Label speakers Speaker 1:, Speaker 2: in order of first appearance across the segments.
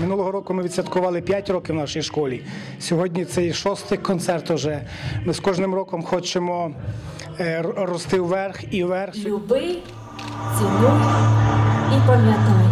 Speaker 1: Минулого року ми відсвяткували 5 років в нашій школі. Сьогодні це шостий концерт. Уже ми з кожним роком хочемо е, рости вверх і вверх.
Speaker 2: Люби, цінуй і пам'ятай.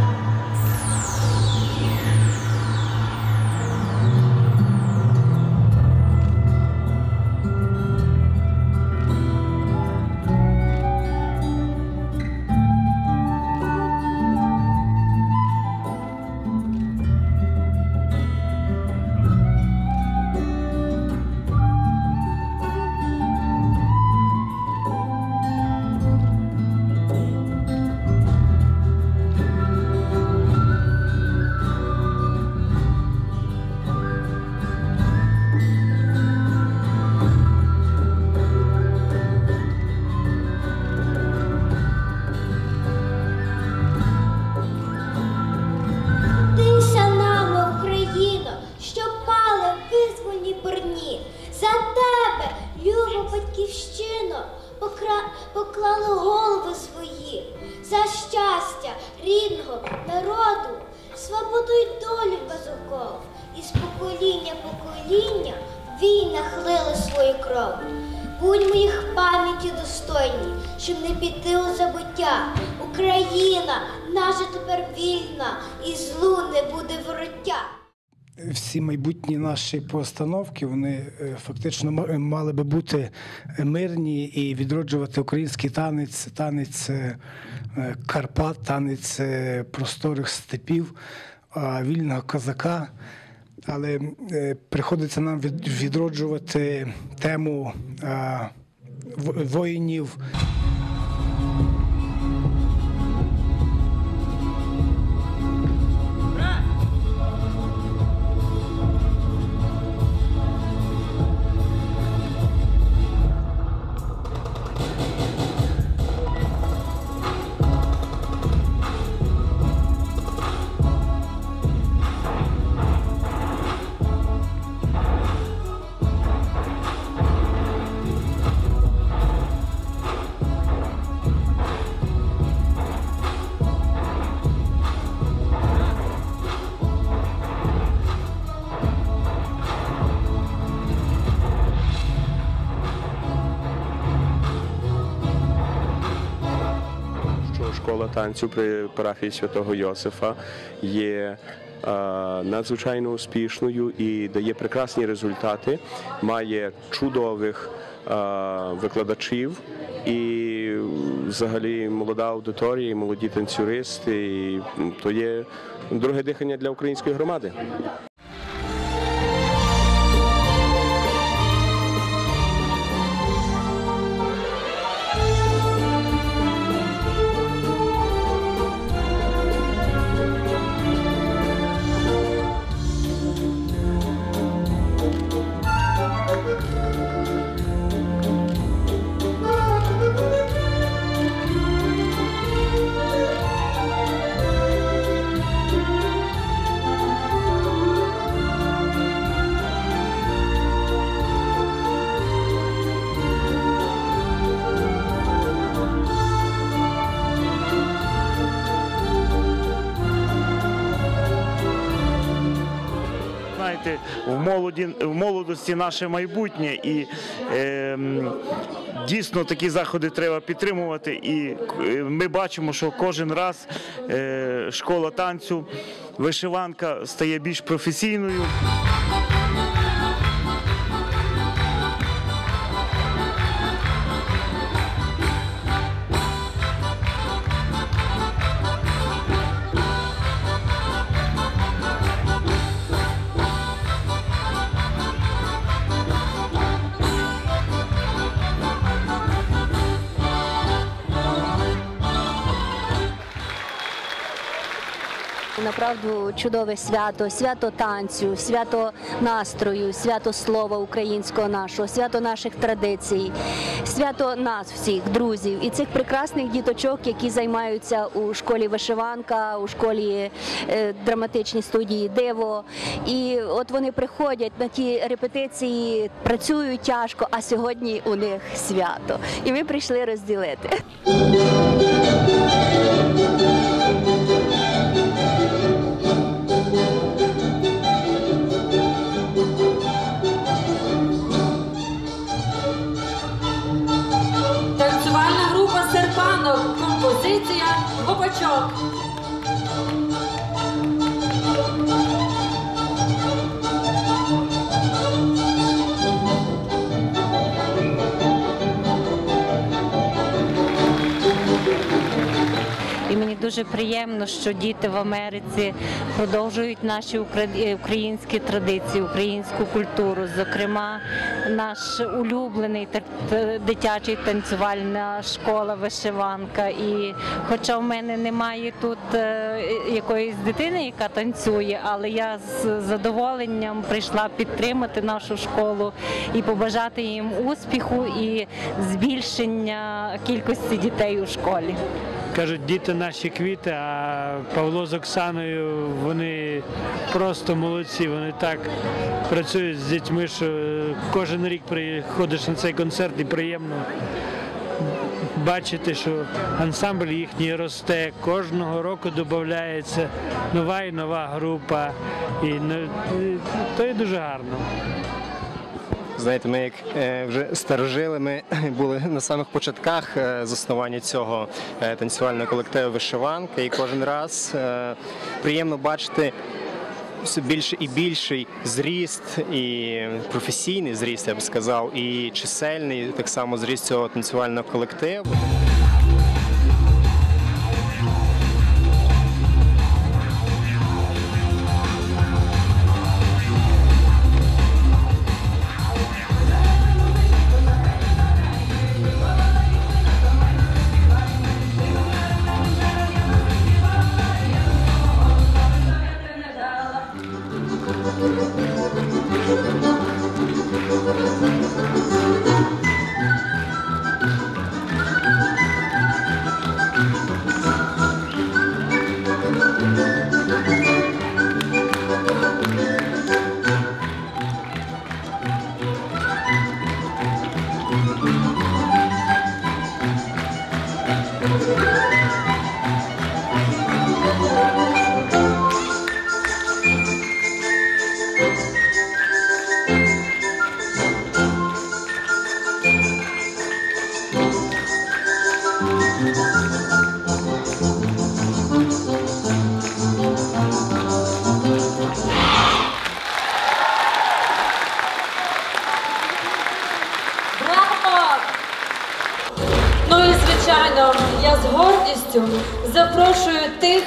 Speaker 3: Поклали голови свої. За щастя рідного народу, свободу й долю без оков. І з покоління покоління в війнах лили свою кров. Будьмо їх пам'яті достойні, щоб не піти у забуття. Україна наша тепер вільна, і злу не буде вороття.
Speaker 1: Всі майбутні наші постановки вони е, фактично мали би бути мирні і відроджувати український танець, танець е, е, Карпат, танець просторих степів, вільного козака. Але приходиться нам відроджувати тему воїнів.
Speaker 4: Школа танцю при парафії святого Йосифа є е, надзвичайно успішною і дає прекрасні результати, має чудових е, викладачів і взагалі молода аудиторія, молоді танцюристи. То є друге дихання для української громади.
Speaker 5: Знаєте, в молоді в молодості наше майбутнє, і е, дійсно такі заходи треба підтримувати. І е, ми бачимо, що кожен раз е, школа танцю, вишиванка стає більш професійною.
Speaker 6: Направду чудове свято, свято танцю, свято настрою, свято слова українського нашого, свято наших традицій, свято нас всіх, друзів і цих прекрасних діточок, які займаються у школі вишиванка, у школі е, драматичній студії Диво. І от вони приходять на ті репетиції, працюють тяжко, а сьогодні у них свято. І ми прийшли розділити. 그 렇.
Speaker 7: Дуже приємно, що діти в Америці продовжують наші е, українські традиції, українську культуру. Зокрема, наш улюблений дитячий танцювальна школа вишиванка. І хоча в мене немає тут е, якоїсь дитини, яка танцює, але я з задоволенням прийшла підтримати нашу школу і побажати їм успіху і збільшення кількості дітей у школі.
Speaker 8: Кажуть, діти наші квіти, а Павло з Оксаною вони просто молодці. Вони так працюють з дітьми, що кожен рік приходиш на цей концерт і приємно бачити, що ансамбль їхній росте. Кожного року додається нова і нова група. І ну, то є дуже гарно.
Speaker 9: Знаєте, ми як е, вже старожили, ми були на самих початках е, заснування цього е, танцювального колективу вишиванка, і кожен раз приємно бачити все більше і більший зріст, і професійний зріст, я б сказав, і чисельний так само зріст цього танцювального колективу.
Speaker 2: Гордістю запрошую тих,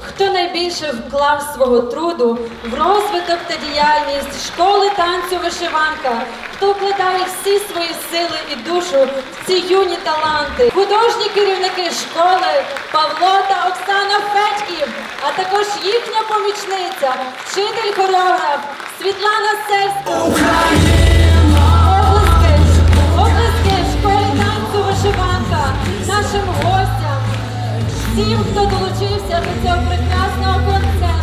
Speaker 2: хто найбільше вклав свого труду в розвиток та діяльність школи танцю вишиванка, хто вкладає всі свої сили і душу в ці юні таланти. Художні керівники школи Павло та Оксана Федьків, а також їхня помічниця, вчитель хореограф Світлана Сельська. Облески, облески школі танцю вишиванка, нашим гостям, всім, хто долучився до цього прекрасного концерту.